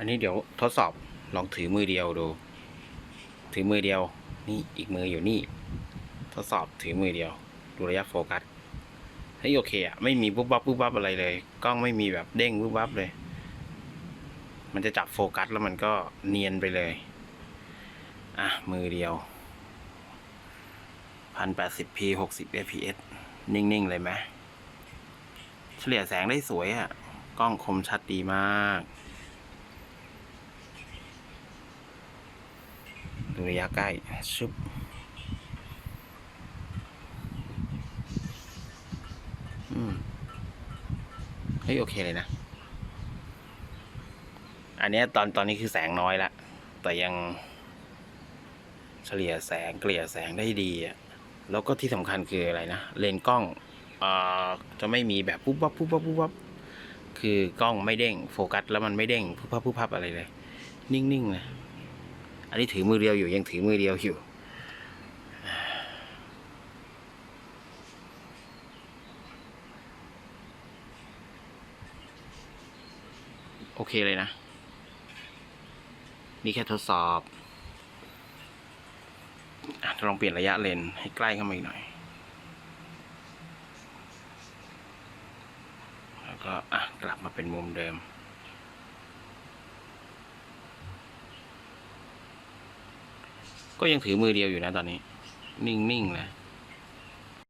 อันนี้เดี๋ยวทดสอบลองถือมือเดียวดู ถือมือเดียว นี่อีกมืออยู่นี่ ทดสอบถือมือเดียว ดูระยะโฟกัสเฮ้ยโอเคอะไม่มีปุ๊บปั๊บปุ๊บปั๊บอะไรเลยกล้องไม่มีแบบเด้งปุ๊บปั๊บเลย มันจะจับโฟกัสแล้วมันก็เนียนไปเลย อะ มือเดียวพันแปดสิบ p หกสิบ fps นิ่ง ๆ เลยไหมเฉลี่ยแสงได้สวยอะ่ะกล้องคมชัดดีมาก ระยะใกล้ชุบอืมเฮ้ยโอเคเลยนะ อันนี้ตอนตอนนี้คือแสงน้อยละแต่ยังเฉลี่ยแสงเกลี่ยแสงได้ดีอะแล้วก็ที่สำคัญคืออะไรนะ เลนกล้องเอ่อจะไม่มีแบบปุ๊บปั๊บปุ๊บปั๊บปุ๊บปั๊บคือกล้องไม่เด้งโฟกัสแล้วมันไม่เด้งปุ๊บปั๊บปุ๊บปั๊บอะไรเลย นิ่งๆนะ อันนี้ถือมือเดียวอยู่ยังถือมือเดียวอยู่โอเคเลยนะ นี่แค่ทดสอบอะลองเปลี่ยนระยะเลนให้ใกล้เข้ามาอีกหน่อย แล้วก็อะกลับมาเป็นมุมเดิม ก็ยังถือมือเดียวอยู่นะตอนนี้ นิ่งๆนะ